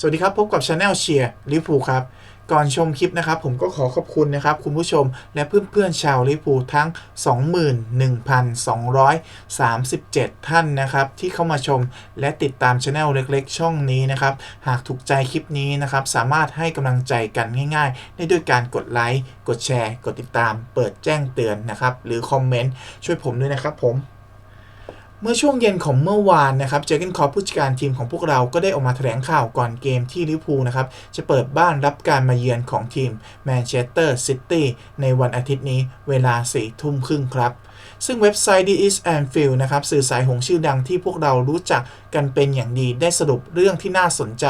สวัสดีครับ พบกับช anel เชียร์ลิฟูครับ ก่อนชมคลิปนะครับ ผมก็ขอขอบคุณนะครับ คุณผู้ชมและเพื่อนๆชาวลิฟูทั้ง 21,237 ท่านนะครับ ที่เข้ามาชมและติดตามช anel เล็กๆ ช่องนี้นะครับ หากถูกใจคลิปนี้นะครับ สามารถให้กำลังใจกันง่ายๆ ได้ด้วยการกดไลค์กดแชร์ กดติดตาม เปิดแจ้งเตือนนะครับ หรือคอมเมนต์ช่วยผมด้วยนะครับผม เมื่อช่วงเย็นของเมื่อวานนะครับ เจอร์เกนคอปผู้จัดการทีมของพวกเราก็ได้ออกมาแถลงข่าวก่อนเกมที่ลิเวอร์พูลนะครับ จะเปิดบ้านรับการมาเยือนของทีมแมนเชสเตอร์ซิตี้ในวันอาทิตย์นี้เวลา4ทุ่มครึ่งครับ ซึ่งเว็บไซต์ The East Anfield นะครับ สื่อสายหงชื่อดังที่พวกเรารู้จักกันเป็นอย่างดีได้สรุปเรื่องที่น่าสนใจ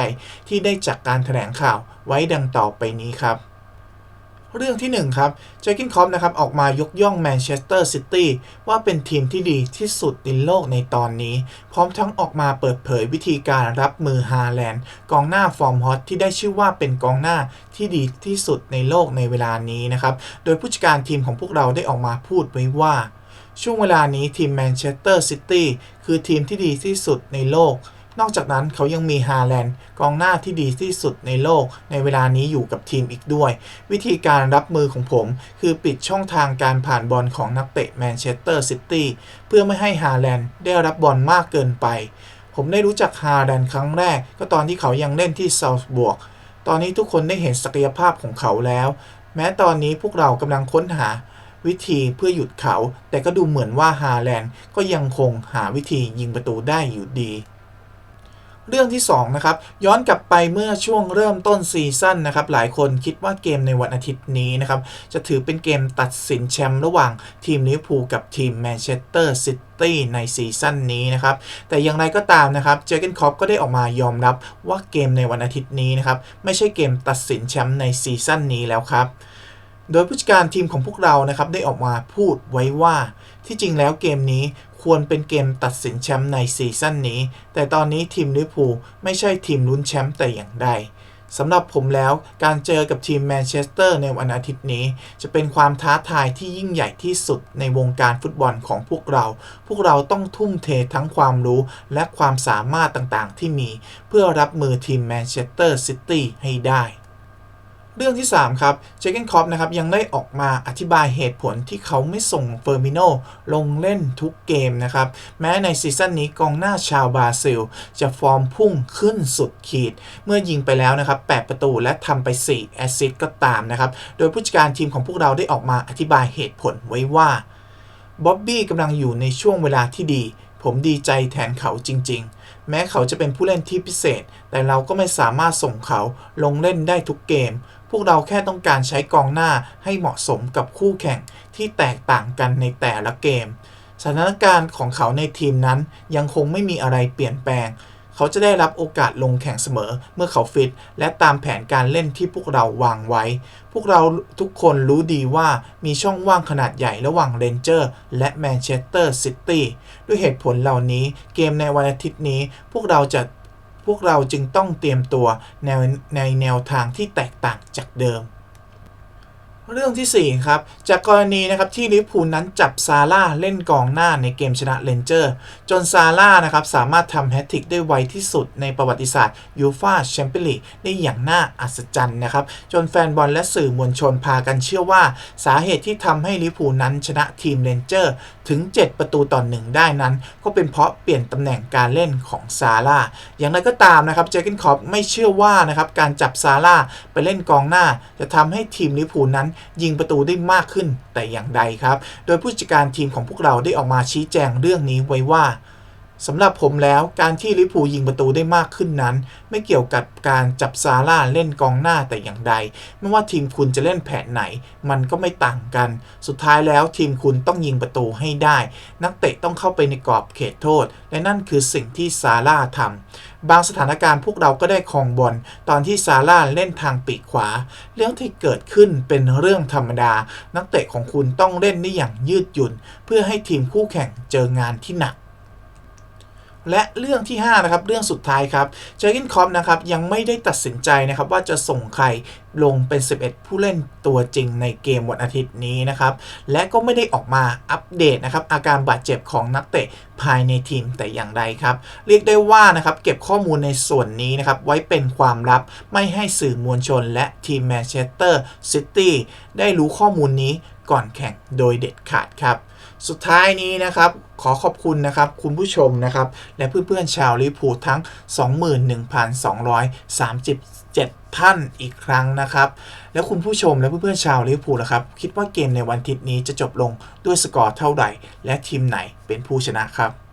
ที่ได้จากการแถลงข่าวไว้ดังต่อไปนี้ครับ เรื่องที่1ครับเจอร์กินคอปนะครับออกมายกย่องแมนเชสเตอร์ซิตี้ว่าเป็นทีมที่ดีที่สุดในโลกในตอนนี้ พร้อมทั้งออกมาเปิดเผยวิธีการรับมือฮาแลนด์กองหน้าฟอร์มฮอตที่ได้ชื่อว่าเป็นกองหน้าที่ดีที่สุดในโลกในเวลานี้นะครับ โดยผู้จัดการทีมของพวกเราได้ออกมาพูดไว้ว่า ช่วงเวลานี้ทีมแมนเชสเตอร์ซิตี้คือทีมที่ดีที่สุดในโลก นอกจากนั้นเขายังมีฮาแลนด์กองหน้าที่ดีที่สุดในโลกในเวลานี้อยู่กับทีมอีกด้วย วิธีการรับมือของผมคือปิดช่องทางการผ่านบอลของนักเตะแมนเชสเตอร์ซิตี้เพื่อไม่ให้ฮาแลนด์ได้รับบอลมากเกินไป ผมได้รู้จักฮาแลนด์ครั้งแรก ก็ตอนที่เขายังเล่นที่ซาท์บวกตอนนี้ทุกคนได้เห็นศักยภาพของเขาแล้ว แม้ตอนนี้พวกเรากำลังค้นหาวิธีเพื่อหยุดเขา แต่ก็ดูเหมือนว่าฮาแลนด์ก็ยังคงหาวิธียิงประตูได้อยู่ดี เรื่องที่2นะครับย้อนกลับไปเมื่อช่วงเริ่มต้นซีซั่นนะครับหลายคนคิดว่าเกมในวันอาทิตย์นี้นะครับจะถือเป็นเกมตัดสินแชมป์ระหว่างทีมลิเวอร์พูลกับทีมแมนเชสเตอร์ซิตี้ในซีซั่นนี้นะครับแต่อย่างไรก็ตามนะครับเจอร์เกนคอปก็ได้ออกมายอมรับว่าเกมในวันอาทิตย์นี้นะครับไม่ใช่เกมตัดสินแชมป์ในซีซั่นนี้แล้วครับ โดยผู้จัดการทีมของพวกเรานะครับได้ออกมาพูดไว้ว่าที่จริงแล้วเกมนี้ควรเป็นเกมตัดสินแชมป์ในซีซั่นนี้ แต่ตอนนี้ทีมลิเวอร์พูลไม่ใช่ทีมลุ้นแชมป์แต่อย่างใดสำหรับผมแล้วการเจอกับทีมแมนเชสเตอร์ในวันอาทิตย์นี้ จะเป็นความท้าทายที่ยิ่งใหญ่ที่สุดในวงการฟุตบอลของพวกเรา พวกเราต้องทุ่มเททั้งความรู้และความสามารถต่างๆ ที่มี เพื่อรับมือทีมแมนเชสเตอร์ซิตี้ให้ได้ เรื่องที่ 3 ครับ เจเกนคอปนะครับยังได้ออกมาอธิบายเหตุผลที่เขาไม่ส่งเฟอร์มิโนลงเล่นทุกเกมนะครับ แม้ในซีซั่นนี้กองหน้าชาวบราซิล จะฟอร์มพุ่งขึ้นสุดขีด เมื่อยิงไปแล้วนะครับ 8 ประตูและทำไป 4 แอสซิสต์ก็ตามนะครับ โดยผู้จัดการทีมของพวกเราได้ออกมาอธิบายเหตุผลไว้ว่าบ๊อบบี้กำลังอยู่ในช่วงเวลาที่ดี ผมดีใจแทนเขาจริง ๆ แม้เขาจะเป็นผู้เล่นที่พิเศษ แต่เราก็ไม่สามารถส่งเขาลงเล่นได้ทุกเกม พวกเราแค่ต้องการใช้กองหน้าให้เหมาะสมกับคู่แข่งที่แตกต่างกันในแต่ละเกม สถานการณ์ของเขาในทีมนั้นยังคงไม่มีอะไรเปลี่ยนแปลง เขาจะได้รับโอกาสลงแข่งเสมอเมื่อเขาฟิต และตามแผนการเล่นที่พวกเราวางไว้ พวกเราทุกคนรู้ดีว่ามีช่องว่างขนาดใหญ่ระหว่างเรนเจอร์และแมนเชสเตอร์ซิตี้ด้วยเหตุผลเหล่านี้เกมในวันอาทิตย์นี้ พวกเราจะพวกเราจึงต้องเตรียมตัวแนวในแนวทางที่แตกต่างจากเดิม เรื่องที่ 4 ครับ จากกรณีนะครับที่ลิเวอร์พูลนั้นจับซาร่าเล่นกองหน้าในเกมชนะเรนเจอร์ จนซาร่านะครับสามารถทำแฮตทริกได้ไวที่สุดในประวัติศาสตร์ยูฟาแชมเปี้ยนลีกได้อย่างน่าอัศจรรย์นะครับ จนแฟนบอลและสื่อมวลชนพากันเชื่อว่า สาเหตุที่ทำให้ลิเวอร์พูลนั้นชนะทีมเรนเจอร์ ถึง 7 ประตูต่อหนึ่งได้นั้น ก็เป็นเพราะเปลี่ยนตำแหน่งการเล่นของซาร่าอย่างไรก็ตามนะครับเจอร์เกนคอปไม่เชื่อว่านะครับการจับซาร่าไปเล่นกองหน้า จะทำให้ทีมลิเวอร์พูลนั้นยิงประตูได้มากขึ้นแต่อย่างใดครับ โดยผู้จัดการทีมของพวกเราได้ออกมาชี้แจงเรื่องนี้ไว้ว่า สำหรับผมแล้วการที่ลิเวอร์พูยิงประตูได้มากขึ้นนั้น ไม่เกี่ยวกับการจับซาร่าเล่นกองหน้าแต่อย่างใด ไม่ว่าทีมคุณจะเล่นแผนไหน มันก็ไม่ต่างกัน สุดท้ายแล้วทีมคุณต้องยิงประตูให้ได้ นักเตะต้องเข้าไปในกรอบเขตโทษ และนั่นคือสิ่งที่ซาร่าทำบางสถานการณ์พวกเราก็ได้ครองบอลตอนที่ซาร่าเล่นทางปีกขวา เรื่องที่เกิดขึ้นเป็นเรื่องธรรมดา นักเตะของคุณต้องเล่นได้อย่างยืดหยุ่น เพื่อให้ทีมคู่แข่งเจองานที่หนัก และเรื่องที่5นะครับเรื่องสุดท้ายครับเจอร์กินคอปนะครับยังไม่ได้ตัดสินใจนะครับว่าจะส่งใคร ลงเป็น 11 ผู้เล่นตัวจริงในเกมวันอาทิตย์นี้นะครับ และก็ไม่ได้ออกมาอัปเดตนะครับอาการบาดเจ็บของนักเตะภายในทีมแต่อย่างใดครับ เรียกได้ว่านะครับเก็บข้อมูลในส่วนนี้นะครับไว้เป็นความลับไม่ให้สื่อมวลชนและทีมแมนเชสเตอร์ซิตี้ได้รู้ข้อมูลนี้ก่อนแข่งโดยเด็ดขาดครับ สุดท้ายนี้นะครับ ขอขอบคุณนะครับคุณผู้ชมนะครับ และเพื่อนๆชาวลิเวอร์พูทั้ง 7 ท่านอีกครั้งนะครับ แล้วคุณผู้ชมและเพื่อนๆชาวลิเวอร์พูลนะครับ คิดว่าเกมในวันอาทิตย์นี้จะจบลงด้วยสกอร์เท่าไหร่ และทีมไหนเป็นผู้ชนะครับ